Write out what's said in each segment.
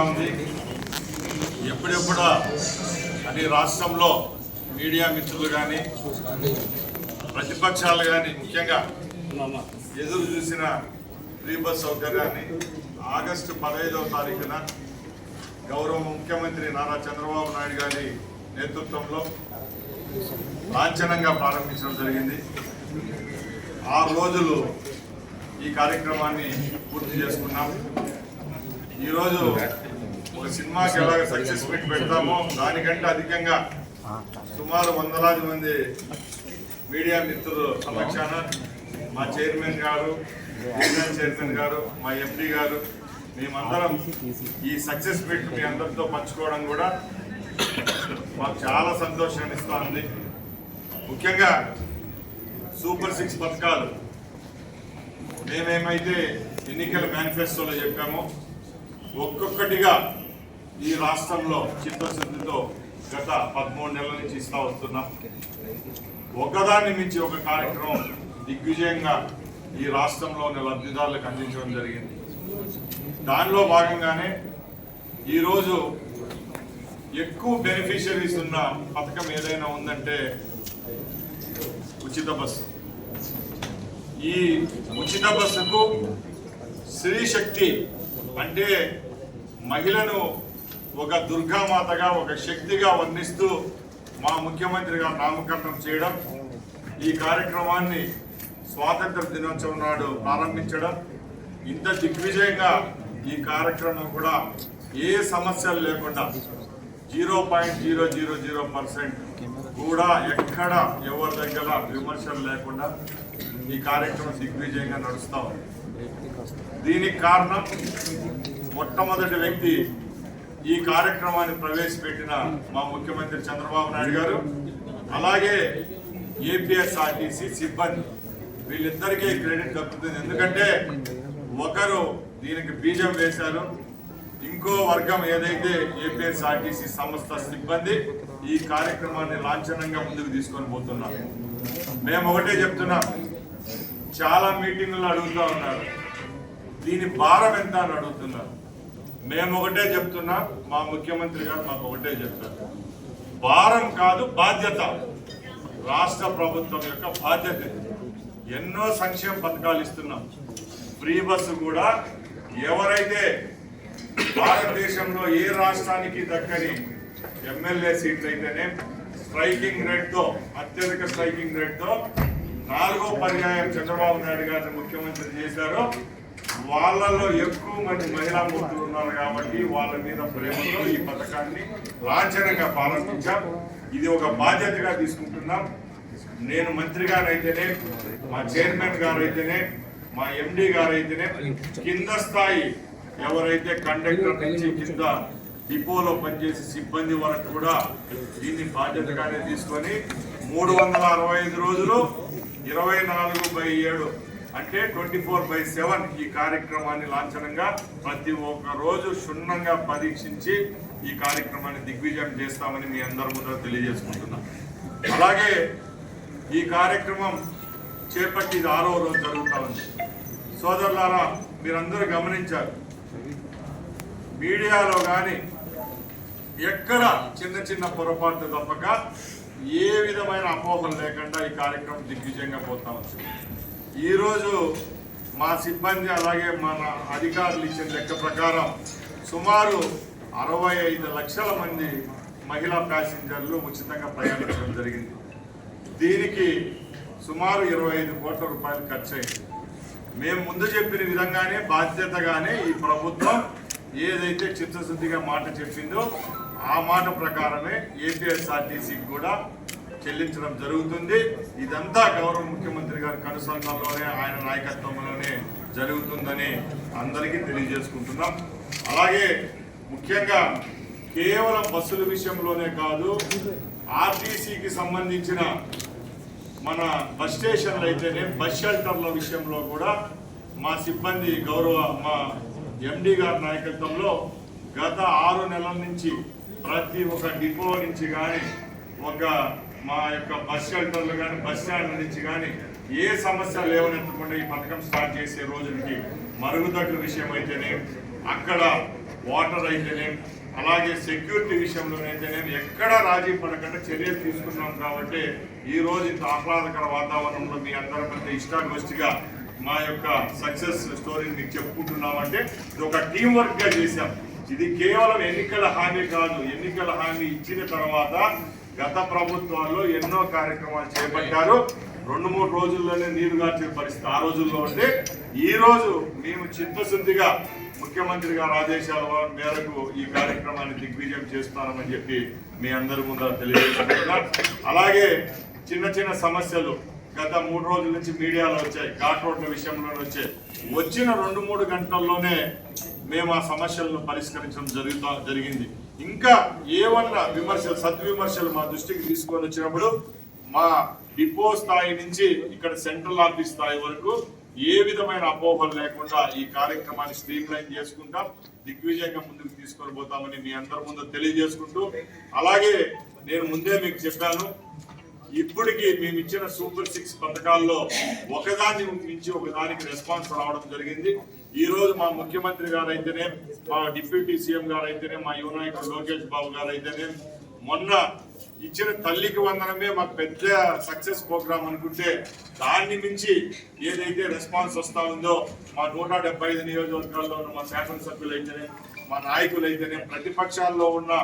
ఉంది ఎప్పుడెప్పుడా అని రాష్ట్రంలో మీడియా మిత్రులు కానీ ప్రతిపక్షాలు కానీ ముఖ్యంగా ఎదురు చూసిన ఫ్రీ బస్ సౌకర్యాన్ని ఆగస్టు పదహైదవ తారీఖున గౌరవ ముఖ్యమంత్రి నారా చంద్రబాబు నాయుడు గారి నేతృత్వంలో లాంఛనంగా ప్రారంభించడం జరిగింది. ఆరు రోజులు ఈ కార్యక్రమాన్ని పూర్తి చేసుకున్నాం. ఈరోజు ఒక సినిమాకి ఎలాగ సక్సెస్ మీట్ పెడతామో దానికంటే అధికంగా సుమారు వందలాది మంది మీడియా మిత్రులు సమక్షాన మా చైర్మన్ గారు రీజనల్ చైర్మన్ గారు మా ఎంపీ గారు మేమందరం ఈ సక్సెస్ మీట్ మీ అందరితో పంచుకోవడం కూడా మాకు చాలా సంతోషాన్ని ఇస్తా ఉంది ముఖ్యంగా సూపర్ సిక్స్ పథకాలు. మేమేమైతే ఎన్నికల మేనిఫెస్టోలో చెప్పామో ఒక్కొక్కటిగా ఈ రాష్ట్రంలో చిత్తశుద్ధితో గత పదమూడు నెలల నుంచి ఇస్తా వస్తున్నాం. ఒకదాన్ని మించి ఒక కార్యక్రమం దిగ్విజయంగా ఈ రాష్ట్రంలోని లబ్ధిదారులకు అందించడం జరిగింది. దానిలో భాగంగానే ఈరోజు ఎక్కువ బెనిఫిషరీస్ ఉన్న పథకం ఏదైనా ఉందంటే ఉచిత బస్సు. ఈ ఉచిత బస్సుకు స్త్రీ శక్తి అంటే మహిళను ఒక దుర్గామాతగా ఒక శక్తిగా వర్ణిస్తూ మా ముఖ్యమంత్రి గారు నామకరణం చేయడం ఈ కార్యక్రమాన్ని స్వాతంత్ర దినోత్సవం నాడు ప్రారంభించడం ఇంత దిగ్విజయంగా ఈ కార్యక్రమం కూడా ఏ సమస్యలు లేకుండా zero point zero zero zero percent కూడా ఎక్కడ ఎవరి దగ్గర విమర్శలు లేకుండా ఈ కార్యక్రమం దిగ్విజయంగా నడుస్తూ ఉంది. దీనికి కారణం మొట్టమొదటి వ్యక్తి ఈ కార్యక్రమాన్ని ప్రవేశపెట్టిన మా ముఖ్యమంత్రి చంద్రబాబు నాయుడు గారు అలాగే ఏపీఎస్ఆర్టీసీ సిబ్బంది. వీళ్ళిద్దరికీ క్రెడిట్ దక్కుతుంది. ఎందుకంటే ఒకరు దీనికి బీజం వేశారు ఇంకో వర్గం ఏదైతే ఏపీఎస్ఆర్టీసీ సంస్థ సిబ్బంది ఈ కార్యక్రమాన్ని లాంఛనంగా ముందుకు తీసుకొని పోతున్నారు. మేము ఒకటే చెప్తున్నాం చాలా మీటింగులు అడుగుతూ ఉన్నారు. దీని భారం ఎంత అని అడుగుతున్నారు. మేము ఒకటే చెప్తున్నాం మా ముఖ్యమంత్రి గారు మాకు ఒకటే చెప్తారు భారం కాదు బాధ్యత. రాష్ట్ర ప్రభుత్వం యొక్క బాధ్యత ఎన్నో సంక్షేమ పథకాలు ఇస్తున్నాం. ఫ్రీ బస్సు కూడా ఎవరైతే భారతదేశంలో ఏ రాష్ట్రానికి దక్కని ఎమ్మెల్యే సీట్లు అయితేనే స్ట్రైకింగ్ రేట్తో అత్యధిక స్ట్రైకింగ్ రేట్తో నాలుగో పర్యాయం చంద్రబాబు నాయుడు గారిని ముఖ్యమంత్రి చేశారు. వాళ్ళలో ఎక్కువ మంది మహిళా మూర్తులు ఉన్నారు కాబట్టి వాళ్ళ మీద ప్రేమతో ఈ పథకాన్ని లాంఛనంగా ప్రారంభించాం ఇది ఒక బాధ్యతగా తీసుకుంటున్నాం. నేను మంత్రి గారైతేనే మా చైర్మన్ గారైతేనే మా ఎండి గారైతేనే కింద స్థాయి ఎవరైతే కండక్టర్ నుంచి కింద డిపోలో పనిచేసే సిబ్బంది వరకు కూడా దీన్ని బాధ్యతగానే తీసుకొని మూడు వందల అరవై ఐదు రోజులు ఇరవై నాలుగు బై ఏడు అంటే ట్వంటీ ఫోర్ బై సెవెన్ ఈ కార్యక్రమాన్ని లాంఛనంగా ప్రతి ఒక్క రోజు క్షుణ్ణంగా పరీక్షించి ఈ కార్యక్రమాన్ని దిగ్విజయం చేస్తామని మీ అందరి ముందర తెలియజేసుకుంటున్నాం. అలాగే ఈ కార్యక్రమం చేపట్టి ఇది ఆరో రోజు జరుగుతా ఉంది. సోదరులారా మీరందరూ గమనించారు మీడియాలో కానీ ఎక్కడ చిన్న చిన్న పొరపాట్లు తప్పక ఏ విధమైన అపోహలు లేకుండా ఈ కార్యక్రమం దిగ్విజయంగా పోతా ఉంది. ఈరోజు మా సిబ్బంది అలాగే మన అధికారులు ఇచ్చిన లెక్క ప్రకారం సుమారు అరవై ఐదు లక్షల మంది మహిళా ప్యాసింజర్లు ఉచితంగా ప్రయాణించడం జరిగింది. దీనికి సుమారు ఇరవై ఐదు కోట్ల రూపాయలు ఖర్చు అయింది మేము ముందు చెప్పిన విధంగానే బాధ్యతగానే ఈ ప్రభుత్వం ఏదైతే చిత్తశుద్ధిగా మాట చెప్పిందో ఆ మాట ప్రకారమే ఏపీఎస్ఆర్టీసీకి కూడా చెల్లించడం జరుగుతుంది. ఇదంతా గౌరవ ముఖ్యమంత్రి గారి కనుసంధానంలోనే ఆయన నాయకత్వంలోనే జరుగుతుందని అందరికీ తెలియజేసుకుంటున్నాం. అలాగే ముఖ్యంగా కేవలం బస్సుల విషయంలోనే కాదు ఆర్టీసీకి సంబంధించిన మన బస్ స్టేషన్లు అయితేనే బస్ షెల్టర్ల విషయంలో కూడా మా సిబ్బంది గౌరవ మా ఎండి గారి నాయకత్వంలో గత ఆరు నెలల నుంచి ప్రతి ఒక్క డిపో నుంచి కానీ ఒక మా యొక్క బస్ షెల్టర్లు కానీ బస్ స్టాండ్ నుంచి కానీ ఏ సమస్య లేవనెత్తకుండా ఈ పథకం స్టార్ట్ చేసే రోజులకి మరుగుదొడ్ల విషయం అయితేనే అక్కడ వాటర్ అయితేనే అలాగే సెక్యూరిటీ విషయంలోనైతేనే ఎక్కడ రాజీ పడకుండా చర్యలు తీసుకున్నాం కాబట్టి ఈ రోజు ఇంత ఆహ్లాదకర వాతావరణంలో మీ అందరి మధ్య ఇష్టాగోష్ఠిగా మా యొక్క సక్సెస్ స్టోరీని మీకు చెప్పుకుంటున్నామంటే ఇది ఒక టీం వర్క్గా చేశాం. ఇది కేవలం ఎన్నికల హామీ కాదు. ఎన్నికల హామీ ఇచ్చిన తర్వాత గత ప్రభుత్వాల్లో ఎన్నో కార్యక్రమాలు చేపట్టారు. రెండు మూడు రోజుల్లోనే నీరు గార్చిన పరిస్థితి ఆ రోజుల్లో ఉంటే ఈ రోజు మేము చిత్తశుద్ధిగా ముఖ్యమంత్రి గారి ఆదేశాల మేరకు ఈ కార్యక్రమాన్ని దిగ్విజయం చేస్తామని చెప్పి మీ అందరి ముందర తెలియజేస్తున్నా అలాగే చిన్న చిన్న సమస్యలు గత మూడు రోజుల నుంచి మీడియాలో వచ్చాయి. ఘాట్ రోడ్ల విషయంలోనే వచ్చాయి. వచ్చిన రెండు మూడు గంటల్లోనే మేము ఆ సమస్యలను పరిష్కరించడం జరుగుతా జరిగింది. ఇంకా ఏమన్నా విమర్శలు సద్విమర్శలు మా దృష్టికి తీసుకొని వచ్చినప్పుడు మా డిపో స్థాయి నుంచి ఇక్కడ సెంట్రల్ ఆఫీస్ స్థాయి వరకు ఏ విధమైన అపోహలు లేకుండా ఈ కార్యక్రమాన్ని స్ట్రీమ్ లైన్ చేసుకుంటాం దిగ్విజయంగా ముందుకు తీసుకొని పోతామని మీ అందరి ముందు తెలియజేసుకుంటూ అలాగే నేను ముందే మీకు చెప్పాను ఇప్పటికి మేము ఇచ్చిన సూపర్ సిక్స్ పథకాల్లో ఒకదాన్ని మించి ఒకదానికి రెస్పాన్స్ రావడం జరిగింది. ఈ రోజు మా ముఖ్యమంత్రి గారు అయితేనే మా డిప్యూటీ సీఎం గారు అయితేనే మా యువ నాయకుడు లోకేష్ బాబు గారు అయితేనే మొన్న ఇచ్చిన తల్లికి వందనమే మాకు పెద్ద సక్సెస్ ప్రోగ్రామ్ అనుకుంటే దాన్ని మించి ఏదైతే రెస్పాన్స్ వస్తా ఉందో మా నూట డెబ్బై ఐదు నియోజకవర్గాల్లో ఉన్న మా శాసనసభ్యులు అయితేనే మా నాయకులు అయితేనే ప్రతిపక్షాల్లో ఉన్న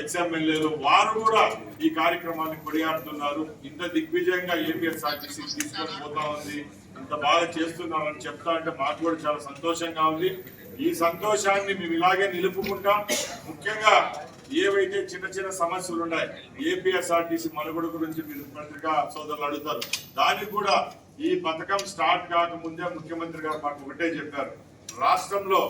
ఎక్స్ఎమ్మెల్యేలు వారు కూడా ఈ కార్యక్రమాన్ని కొనియాడుతున్నారు. ఇంత దిగ్విజయంగా ఏపీఎస్ఆర్టీసీ తీసుకొని పోతా ఉంది. ఇంత బాగా చేస్తున్నామని చెప్తా అంటే మాకు కూడా చాలా సంతోషంగా ఉంది. ఈ సంతోషాన్ని మేము ఇలాగే నిలుపుకుంటాం. ముఖ్యంగా ఏవైతే చిన్న చిన్న సమస్యలు ఉన్నాయి ఏపీఎస్ఆర్టీసీ మనుగడ గురించి మీరు పత్రికా సోదరులు అడుగుతారు. దానికి కూడా ఈ పథకం స్టార్ట్ కాకముందే ముఖ్యమంత్రి గారు మాకు ఒకటే చెప్పారు. రాష్ట్రంలో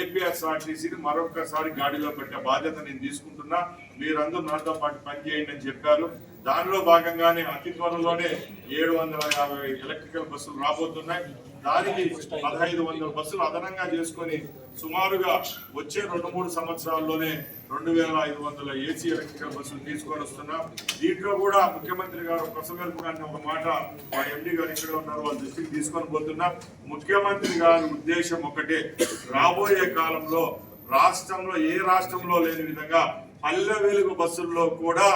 ఏపీఎస్ఆర్టీసీని మరొకసారి గాడిలో పెట్టే బాధ్యత నేను తీసుకుంటున్నా. మీరందరూ నాతో పాటు పనిచేయండి అని చెప్పారు. దానిలో భాగంగానే అతి త్వరలోనే ఏడు వందల యాభై ఎలక్ట్రికల్ బస్సులు రాబోతున్నాయి. దానికి పదహైదు వందల బస్సులు అదనంగా చేసుకొని సుమారుగా వచ్చే రెండు మూడు సంవత్సరాల్లోనే రెండు వేల ఐదు వందల ఏసీ ఎలక్ట్రికల్ బస్సులు తీసుకొని వస్తున్నాం. దీంట్లో కూడా ముఖ్యమంత్రి గారు కొసమెరుపు గారిని ఒక మాట మా ఎండి గారు ఇక్కడ ఉన్నారు వాళ్ళ దృష్టికి తీసుకొని పోతున్నాం. ముఖ్యమంత్రి గారి ఉద్దేశం ఒకటే రాబోయే కాలంలో రాష్ట్రంలో ఏ రాష్ట్రంలో లేని విధంగా పల్లె వెలుగు బస్సుల్లో కూడా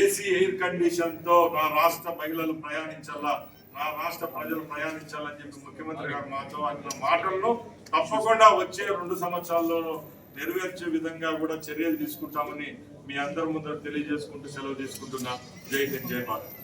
ఏసీ ఎయిర్ కండిషన్తో రాష్ట్ర మహిళలు ప్రయాణించాలా? మా రాష్ట్ర ప్రజలు ప్రయాణించాలని చెప్పి ముఖ్యమంత్రి గారు మాతో అన్న మాటల్లో తప్పకుండా వచ్చే రెండు సంవత్సరాల్లో నెరవేర్చే విధంగా కూడా చర్యలు తీసుకుంటామని మీ అందరి ముందర తెలియజేసుకుంటూ సెలవు తీసుకుంటున్నా. జై హింద్ జై భారత్.